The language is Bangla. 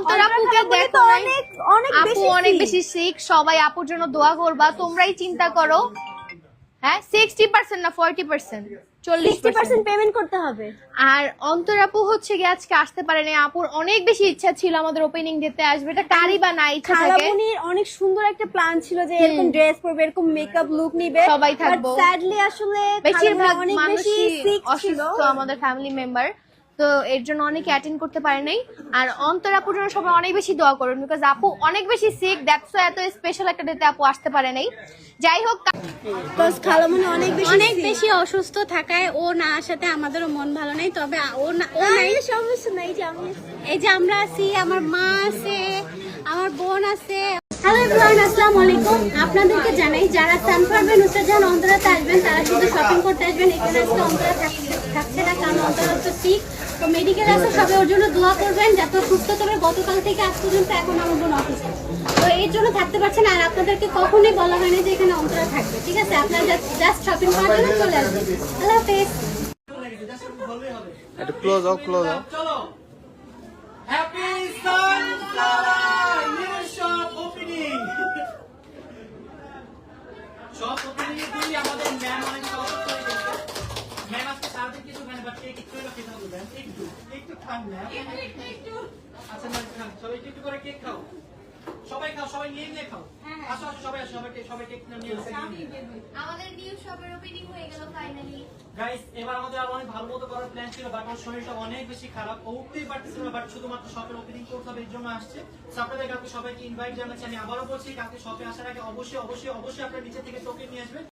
অন্তর আপুকে খালামণি দেখো আপু অনেক বেশি সিক সবাই আপুর জন্য দোয়া করবা তোমরাই চিন্তা করো। হ্যাঁ সিক্সটি পার্সেন্ট না ফোরটি পার্সেন্ট 60% পেমেন্ট করতে হবে। আর অন্তর আপু হচ্ছে গিয়ে আজকে আসতে পারেনি আপুর অনেক বেশি ইচ্ছা ছিল আমাদের ওপেনিং দিতে আসবে। এটা কারি বা না ইচ্ছা থাকে। অনেক সুন্দর একটা প্ল্যান ছিল যে এরকম ড্রেস পরবে এরকম মেকআপ লুক নিবে। সবাই থাকব। স্যাডলি আসলে বেশিরভাগ মানুষই অসুস্থ আমাদের ফ্যামিলি মেম্বার তো এর জন্য অনেকে অ্যাটেন্ড করতে পারে নাই। আর অন্তর আপুর জন্য সবাই অনেক বেশি দোয়া করুন বিকজ আপু অনেক বেশি সিক দ্যাটস এত স্পেশাল একটা ডেতে আপু আসতে পারে নাই। যাই হোক বাস খালামণি অনেক বেশি অনেক বেশি অসুস্থ থাকায় ও না আসাতে আমাদেরও মন ভালো নেই তবে ও না ও নাই। সমস্যা নাই যে আমি এই যে আমরা আছি আমার মা আছে আমার বোন আছে হ্যালো এভরিওয়ান আসসালামু আলাইকুম। আপনাদেরকে জানাই যারা সানফারবে নুসরাজান অন্তরাতে আসবেন তারা শুধু শপিং করতে আসবেন এখানে আজকে অন্তরা থাকছে থাকছে না কারণ অন্তরা তো ঠিক তো মেডিকেল আছে সবাই ওর জন্য দোয়া করবেন যাতে সুস্থ তবে গতকাল থেকে আজ পর্যন্ত এখন আমার বোন তো এর জন্য থাকতে পারছেন আর আপনাদেরকে কখনোই বলা হয়নি যে এখানে অন্তরা থাকবে ঠিক আছে? আপনারা জাস্ট শপিং করার জন্য চলে আসবেন। আল্লাহ হাফেজ। একটু ক্লোজ হও ক্লোজ হও। এর দিনই আমাদের ম্যাম অনেক সহজ করে দিয়েছে। ম্যাম আজকে সারাদিন কিছু খানে বাট কেক একটু হলো খেতে হবে। একটু একটু খান ম্যাম। আচ্ছা ম্যাম খান। সবাই একটু একটু করে কেক খাও। সবাই খাও সবাই নিয়ে নিয়ে খাও। আসো আসো সবাই আসো সবাই সবাই কেক নিয়ে আসো। আমাদের নিউ শপের ওপেনিং হয়ে গেল ফাইনালি গাইস এবার আমাদের আর অনেক ভালো মতো করার প্ল্যান ছিল বাট আমার শরীরটা অনেক বেশি খারাপ। ও উঠতেই পারতেছিল না বাট শুধুমাত্র শপের ওপেনিং করতে হবে এর জন্য আসছে। আপনাদের কাউকে সবাইকে ইনভাইট জানাচ্ছি আমি আবারও বলছি কাউকে শপে আসার আগে অবশ্যই অবশ্যই অবশ্যই আপনার নিচে থেকে টোকেন নিয়ে আসবেন।